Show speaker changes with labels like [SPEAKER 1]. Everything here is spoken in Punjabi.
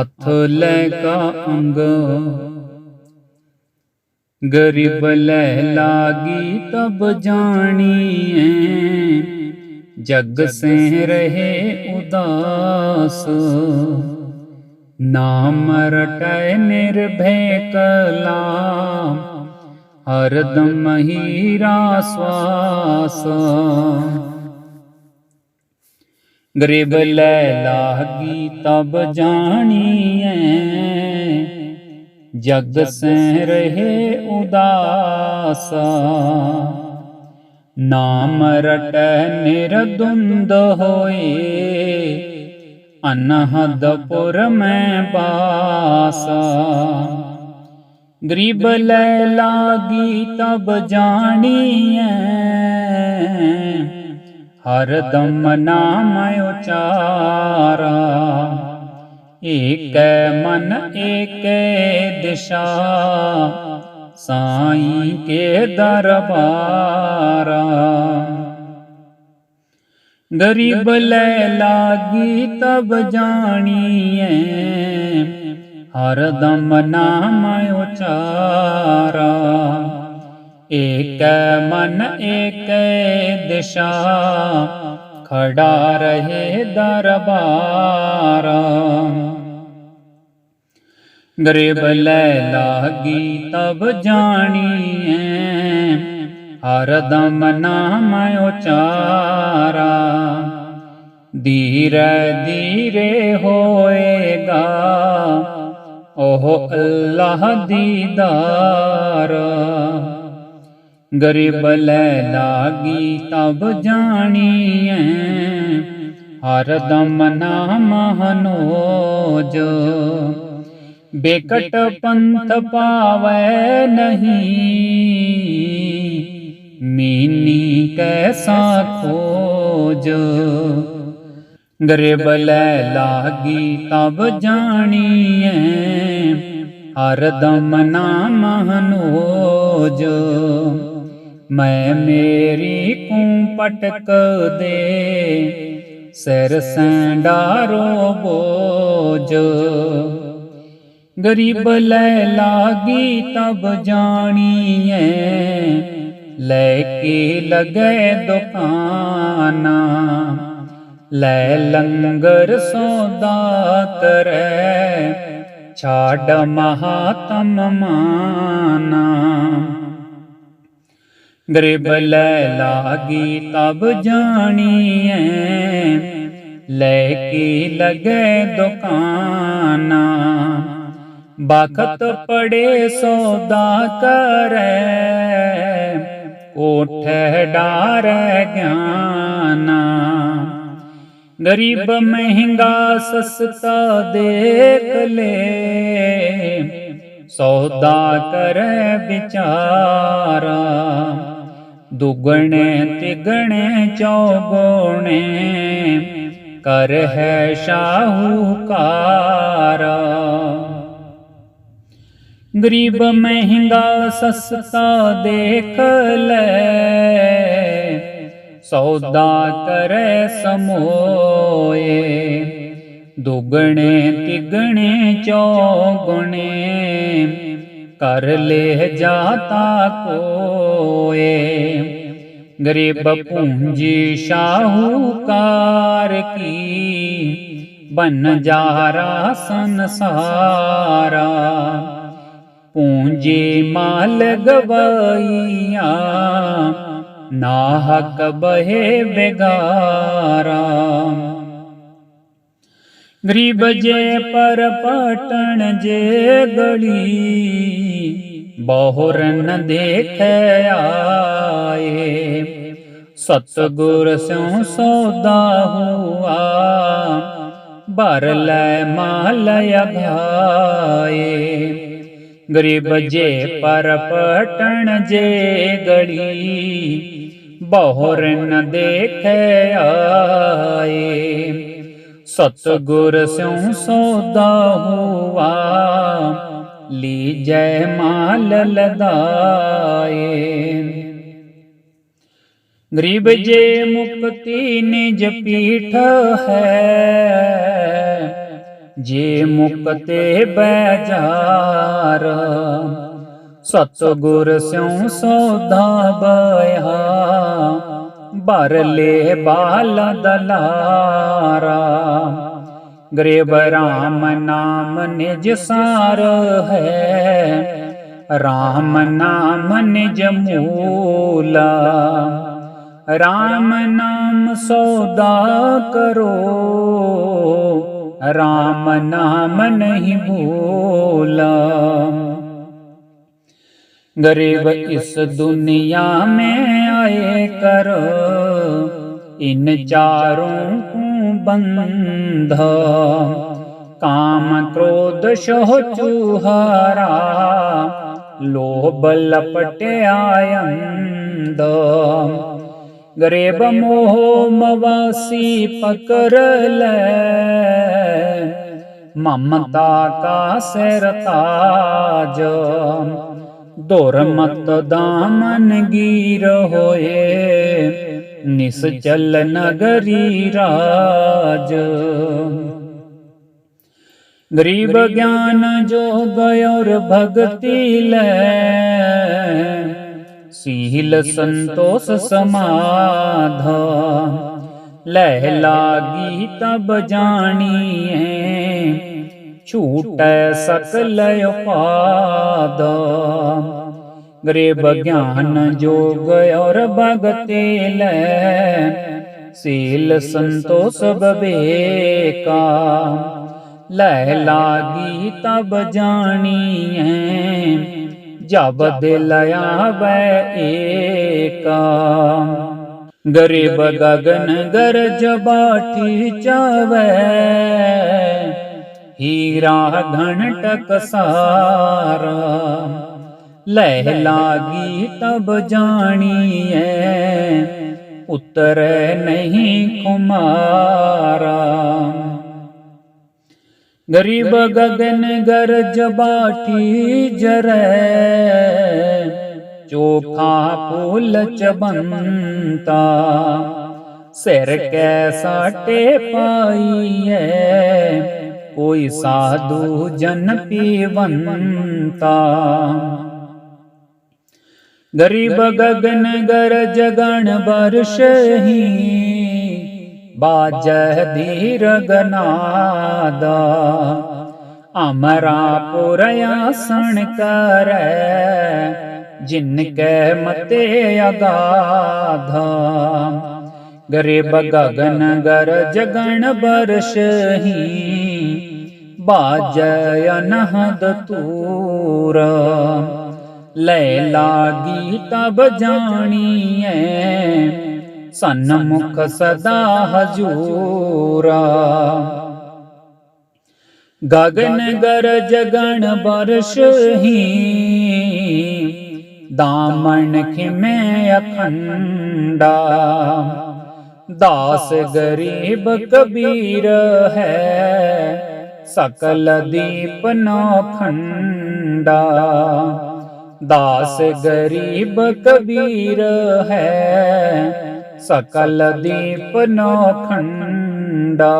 [SPEAKER 1] ਹੱਥ ਲੈ ਕਾ ਅੰਗ। ਗਰੀਬ ਲੈ ਲਾਗੀ ਤਬ ਜਾਣੀ ਜਾਣੀਏ ਜਗ ਸੇ ਰਹੇ ਉਦਾਸ। ਨਾਮ ਰਟੈ ਨਿਰਭੈ ਕਲਾਮ। ਹਰਦਮ ਹੀਰਾ ਸਵਾਸ। ਗਰੀਬ ਲੈ ਲਾਗੀ ਤਬ ਜਾਣੀਐ। ਜਗ ਸੇ ਰਹੇ ਉਦਾਸ। ਨਾਮ ਰਟੈ ਨਿਰਦੁੰਦ ਹੋਏ। ਅਨਹਦਪੁਰ ਮੈਂ ਬਾਸ। ਗਰੀਬ ਲੈ ਲਾਗੀ ਤਬ ਜਾਣੀਐ। ਹਰ ਦਮ ਨਾਮ ਉਚਾਰਾ। ਏਕੈ ਮਨ ਏਕੈ ਦਿਸ਼ਾ। ਸਾਈਂ ਕੇ ਦਰਬਾਰਾ। ਗਰੀਬ ਲੈ ਲਾਗੀ ਤਬ ਜਾਣੀਐ। ਹਰ ਦਮ ਨਾਮ ਉਚਾਰਾ। ਏਕੈ ਮਨ ਏਕ ਦਿਸ਼ਾ। ਖੜਾ ਰਹੇ ਦਰਬਾਰ। ਗਰੀਬ ਲੈ ਲਾਗੀ ਤਬ ਜਾਣੀਐ। ਹਰ ਦਮ ਨਾਮ ਉਚਾਰਾ। ਧੀਰੇ ਧੀਰੇ ਹੋਏਗਾ। ਉਹ ਅੱਲਾਹ ਦੀਦਾਰ। ਗਰੀਬ ਲੈ ਲਾਗੀ ਤਬ ਜਾਣੀਐ। ਹਰ ਦਮ ਨਾਮ ਹਨੋਜ। ਬੇਕਟ ਪੰਥ ਪਾਵੈ ਨਹੀਂ। ਮੀਨੀ ਕੈਸਾ ਖੋਜ। ਗਰੀਬ ਲੈ ਲਾਗੀ ਤਬ ਜਾਣੀਐ। ਹਰ ਦਮ ਨਾਮ ਹਨੋਜ। ਮੈਂ ਮੇਰੀ ਕੂੰ ਪਟਕ ਦੇ, ਸਿਰ ਸੈਂਡਾਰੋ ਬੋਝ। ਗਰੀਬ ਲੈ ਲਾਗੀ ਤਬ ਜਾਣੀਐ, ਲੈ ਕੇ ਲਗੈ ਦੁਕਾਨਾ। ਲੈ ਲੰਗਰ ਸੌਦਾ ਕਰੈ ਛਾੜ ਮਹਾਤਮ ਮਾਨਾ। ਗਰੀਬ ਲੈ ਲਾਗੀ ਤਬ ਜਾਣੀਐ। ਲੈ ਕੇ ਲਗੈ ਦੁਕਾਨਾ ਬਖਤ ਪੜੇ ਸੌਦਾ ਕਰੈ। ਕੋਠੇ ਡਾਰੈ ਗਿਆਨਾ। ਗਰੀਬ ਮਹਿੰਗਾ ਸਸਤਾ ਦੇਖ ਲੈ। ਸੌਦਾ ਕਰੈ ਵਿਚਾਰਾ। ਦੁਗਣੇ ਤਿਗਣੇ ਚੌਗੁਣੇ। ਕਰ ਹੈ ਸ਼ਾਹੂਕਾਰਾ। ਗਰੀਬ ਮਹਿੰਗਾ ਸਸਤਾ ਦੇਖ ਲੈ। ਸੌਦਾ ਕਰੈ ਸਮੋਏ। ਦੁਗਣੇ ਤਿਗਣੇ ਚੌਗੁਣੇ। ਕਰ ਲੈ ਜਾਤਾ ਕੋਏ। ਗਰੀਬ ਪੂੰਜੀ ਸ਼ਾਹੂਕਾਰ ਕੀ ਬਨ ਜਾਰਾ ਸੰਸਾਰਾ। ਪੂੰਜੀ ਮਾਲ ਗਵਾਈਆਂ ਨਾਹਕ ਬਹਿ ਬੇਗਾਰਾ ਗਰੀਬ ਜੇ ਪਰ ਪਟਣ ਜੇ ਗਲੀ ਬਹੁਰਨ ਦੇਖੈ ਆਏ। ਸਤਗੁਰ ਸਿਉ ਸੌਦਾ ਹੁਆ, ਭਰ ਲੈ ਮਾਲ ਅਘਾਏ ਗਰੀਬ ਜੇ ਪਰ ਪਟਣ ਜੇ ਗੜੀ, ਬਹੁਰਨ ਦੇਖੈ ਆਏ। ਸਤਗੁਰ ਸਿਉ ਸੌਦਾ ਹੁਆ ਲੀਜੈ ਮਾਲ ਲਦਾਏ। ਗਰੀਬ ਜੇ ਮੁਕਤੀ ਨਿਜ ਪੀਠ ਹੈ, ਜੇ ਮੁਕਤੇ ਬੈਜਾਰ, ਸਤਗੁਰ ਸਿਉ ਸੋਧਾ ਬਇਆ ਭਰ ਲੈ ਬਾਲ ਦਲਾਰਾ गरे राम नाम निज सार है। राम नाम निज मूला। राम नाम सौदा करो। राम नाम नहीं भूला। गरीब इस दुनिया में दुन्याय करो। चारों ਬੰਧ ਕਾਮ ਕ੍ਰੋਧ ਸੋ ਚੂਹਾਰਾ ਲੋਭ ਲਪਟਿਆ ਅੰਧ ਗਰੀਬ ਮੋਹ ਮਵਾਸੀ ਪਕਰ ਲੈ ਮਮਤਾ ਕਾ ਸਿਰ ਤਾਜ ਦੁਰਮਤ ਦਾਮਨ ਗੀਰ ਹੋਏ निश्चल नगरी राज गरीब ज्ञान जो गयोर वयोर्भति लील संतोष समाध। लहला गीत बजाणी है छूट सकल पादा ਗਰੀਬ ਗਿਆਨ ਜੋਗ ਔਰ ਭਗਤੇ ਲੈ ਸੀਲ ਸੰਤੋষ ਬਵੇਕਾ ਲੈ ਲਾਗੀ ਤਬ ਜਾਣੀਐ। ਜਬ ਦਿਲ ਆਵੈ ਏਕਾ। ਗਰੀਬ ਗਗਨ ਗਰਜ ਬਾਠੀ ਚਾਵੈ। ਹੀਰਾ ਘਣ ਟਕਸਾਰਾ ਲੈ ਲਾਗੀ ਤਬ ਜਾਣੀਐ। ਉਤਰੈ ਨਹੀਂ ਖੁਮਾਰਾ। ਗਰੀਬ ਗਗਨ ਗਰਜ ਬਾਟੀ ਜਰੈ। ਚੋਖਾ ਫੁੱਲ ਚਬੰਤਾ। ਸਿਰ ਕੈ ਸਾਟੇ ਪਾਈਐ। ਕੋਈ ਸਾਧੂ ਜਨ ਪੀਵੰਤਾ। ਗਰੀਬ ਗਗਨ ਗਰਜ ਗਣ ਬਰਸ਼ਹੀ ਬਾਜੈ ਧੀਰ ਗਨਾਦਾ ਅਮਰਾ ਪੁਰਯਾਸਣ ਕਰੈ ਜਿਨ ਕੈ ਮਤੇ ਅਗਾਧਾ ਗਰੀਬ ਗਗਨ ਗਰਜ ਗਣ ਬਰਸ਼ਹੀ ਬਾਜੈ ਅਨਹਦ ਤੂਰ ਲੈ ਲਾਗੀ ਤਬ ਜਾਣੀਐ ਸਨਮੁਖ ਸਦਾ ਹਜੂਰਾ। ਗਗਨ ਜਗਣ ਗਣ ਬਰਸ਼ਹੀ ਦਾਮਨ ਖਿਮੇ ਅਖੰਡਾ। ਦਾਸ ਗਰੀਬ ਕਬੀਰ ਹੈ। ਸਕਲ ਦੀਪ ਨੋਖੰਡਾ ਦਾਸ ਗਰੀਬ ਕਬੀਰ ਹੈ। ਸਕਲ ਦੀਪ ਨੋਖੰਡਾ